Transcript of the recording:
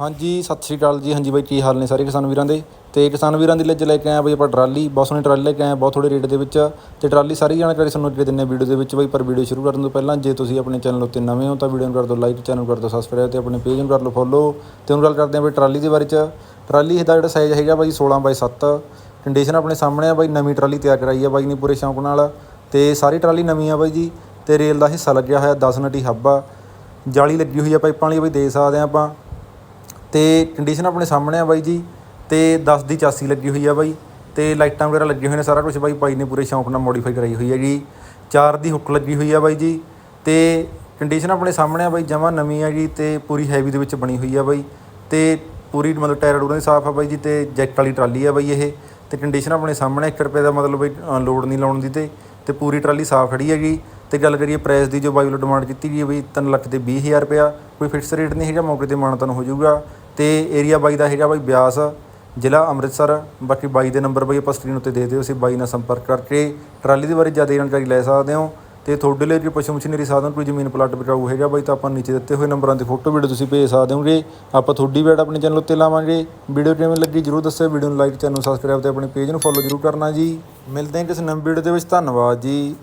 ਹਾਂਜੀ, ਸਤਿ ਸ਼੍ਰੀ ਅਕਾਲ ਜੀ। ਹਾਂਜੀ ਬਾਈ, ਕੀ ਹਾਲ ਨੇ ਸਾਰੇ ਕਿਸਾਨ ਵੀਰਾਂ ਦੇ? ਤੇ ਕਿਸਾਨ ਵੀਰਾਂ ਦੇ ਲਈ ਲੈ ਕੇ ਆਏ ਬਾਈ ਆਪਾਂ ਟਰਾਲੀ। ਬਹੁਤ ਸੋਹਣੀ ਟਰਾਲੀ ਲੈ ਕੇ ਆਏ ਬਹੁਤ ਥੋੜੇ ਰੇਟ ਦੇ ਵਿੱਚ। ਤੇ ਟਰਾਲੀ ਸਾਰੀ ਜਾਣਕਾਰੀ ਤੁਹਾਨੂੰ ਅੱਗੇ ਦਿੰਨੇ ਵੀਡੀਓ ਦੇ ਵਿੱਚ ਬਾਈ, ਪਰ ਵੀਡੀਓ ਸ਼ੁਰੂ ਕਰਨ ਤੋਂ ਪਹਿਲਾਂ ਜੇ ਤੁਸੀਂ ਆਪਣੇ ਚੈਨਲ ਉੱਤੇ ਨਵੇਂ ਹੋ ਤਾਂ ਵੀਡੀਓ ਨੂੰ ਕਰ ਦਿਓ ਲਾਈਕ, ਚੈਨਲ ਕਰ ਦਿਓ ਸਬਸਕ੍ਰਾਈਬ ਤੇ ਆਪਣੇ ਪੇਜ ਨੂੰ ਕਰ ਲਓ ਫੋਲੋ ਤੇ ਹੁਣ ਗੱਲ ਕਰਦੇ ਹਾਂ ਬਈ ਟਰਾਲੀ ਦੇ ਬਾਰੇ ਚ। ਟਰਾਲੀ ਦਾ ਜਿਹੜਾ ਸਾਈਜ਼ ਹੈਗਾ ਬਾਈ 16 ਬਾਈ 7 ਕੰਡੀਸ਼ਨ ਆਪਣੇ ਸਾਹਮਣੇ ਆ ਬਾਈ, ਨਵੀਂ ਟਰਾਲੀ ਤਿਆਰ ਕਰਾਈ ਆ ਬਾਈ ਨੇ ਪੂਰੇ ਸ਼ੌਂਕ ਨਾਲ। ਤੇ ਸਾਰੀ ਟਰਾਲੀ ਨਵੀਂ ਆ ਬਾਈ ਜੀ। ਤੇ ਰੇਲ ਦਾ ਹਿੱਸਾ ਲੱਗਿਆ ਹੋਇਆ 10 ਨਟੀ ਹੱਬ ਆ। ਜਾਲੀ ਲੱਗੀ ਹੋਈ ਆ ਪਾਈਪਾਂ ਵਾਲੀ, ਬਾਈ ਦੇ ਸਕਦੇ ਆ ਆਪਾਂ। ਤੇ ਕੰਡੀਸ਼ਨ ਆਪਣੇ ਸਾਹਮਣੇ ਆ ਬਾਈ ਜੀ ਤੇ 10 ਦੀ ਚਾਸੀ ਲੱਗੀ ਹੋਈ ਆ ਬਾਈ ਤੇ ਲਾਈਟਾਂ ਵਗੈਰਾ ਲੱਗੇ ਹੋਈਆਂ ਨੇ ਸਾਰਾ ਕੁਝ ਬਾਈ ਬਾਈ ਨੇ ਪੂਰੇ ਸ਼ੌਂਕ ਨਾਲ ਮੋਡੀਫਾਈ ਕਰਾਈ ਹੋਈ ਹੈ ਜੀ। ਚਾਰ ਦੀ ਹੁੱਕ ਲੱਗੀ ਹੋਈ ਆ ਬਾਈ ਜੀ ਤੇ ਕੰਡੀਸ਼ਨ ਆਪਣੇ ਸਾਹਮਣੇ ਆ ਬਾਈ ਜਮਾ ਨਵੀਂ ਆ ਜੀ ਤੇ ਪੂਰੀ ਹੈਵੀ ਦੇ ਵਿੱਚ ਬਣੀ ਹੋਈ ਆ ਬਾਈ ਤੇ ਪੂਰੀ ਮਤਲਬ ਟਾਇਰ ਡੂਰਾਂ ਦੀ ਸਾਫ਼ ਆ ਬਾਈ ਜੀ ਤੇ ਜੈਕਟ ਵਾਲੀ ਟਰਾਲੀ ਆ ਬਾਈ ਇਹ ਤੇ ਕੰਡੀਸ਼ਨ ਆਪਣੇ ਸਾਹਮਣੇ 1 ਰੁਪਏ ਦਾ ਮਤਲਬ ਬਈ ਅ, ਲੋਡ ਨਹੀਂ ਲਾਉਣ ਦੀ ਤੇ ਤੇ ਪੂਰੀ ਟਰਾਲੀ ਸਾਫ਼ ਖੜੀ ਹੈਗੀ ਤੇ ਗੱਲ ਕਰੀਏ ਪ੍ਰਾਈਸ ਦੀ ਜੋ ਬਾਈ ਵੱਲੋਂ ਡਿਮਾਂਡ ਕੀਤੀ ਗਈ ਬਈ 3 ਲੱਖ ਤੇ 20000 ਰੁਪਇਆ ਕੋਈ ਫਿਕਸ ਰੇਟ ਨਹੀਂ ਹੈਗਾ ਮੌਕੇ ਤੇ ਮਾਨਤਨ ਹੋ ਜਾਊਗਾ। ਤੇ ਏਰੀਆ ਬਾਈ ਦਾ ਹੈਗਾ ਬਾਈ ਬਿਆਸ, ਜ਼ਿਲ੍ਹਾ ਅੰਮ੍ਰਿਤਸਰ। ਬਾਕੀ ਬਾਈ ਦੇ ਨੰਬਰ ਬਾਈ ਆਪਾਂ ਸਕਰੀਨ ਉੱਤੇ ਦੇ ਦਿਓ, ਅਸੀਂ ਬਾਈ ਨਾਲ ਸੰਪਰਕ ਕਰਕੇ ਟਰਾਲੀ ਦੇ ਬਾਰੇ ਜ਼ਿਆਦਾ ਜਾਣਕਾਰੀ ਲੈ ਸਕਦੇ ਹੋ। ਤੇ ਤੁਹਾਡੇ ਲਈ ਜੇ ਪਸ਼ੂ ਮਸ਼ੀਨਰੀ ਸਾਧਨ ਕੋਈ ਜ਼ਮੀਨ ਪਲਾਟ ਬਚਾਊ ਹੈਗਾ ਬਾਈ, ਤਾਂ ਆਪਾਂ ਨੀਚੇ ਦਿੱਤੇ ਹੋਏ ਨੰਬਰਾਂ ਤੇ ਫੋਟੋ ਵੀਡੀਓ ਤੁਸੀਂ ਭੇਜ ਸਕਦੇ ਹੋਗੇ। ਆਪਾਂ ਤੁਹਾਡੀ ਵੀਡ ਆਪਣੇ ਚੈਨਲ ਉੱਤੇ ਲਾਵਾਂਗੇ। ਵੀਡੀਓ ਕਿਵੇਂ ਲੱਗੀ ਜਰੂਰ ਦੱਸਿਓ ਵੀਡੀਓ ਨੂੰ ਲਾਈਕ ਚੈਨਲ ਨੂੰ ਸਬਸਕ੍ਰਾਈਬ ਤੇ ਆਪਣੇ ਪੇਜ ਨੂੰ ਫੋਲੋ ਜਰੂਰ ਕਰਨਾ ਜੀ। ਮਿਲਦੇ ਹਾਂ ਕਿਸੇ ਨਵੀਂ ਵੀਡੀਓ ਦੇ ਵਿੱਚ, ਧੰਨਵਾਦ ਜੀ।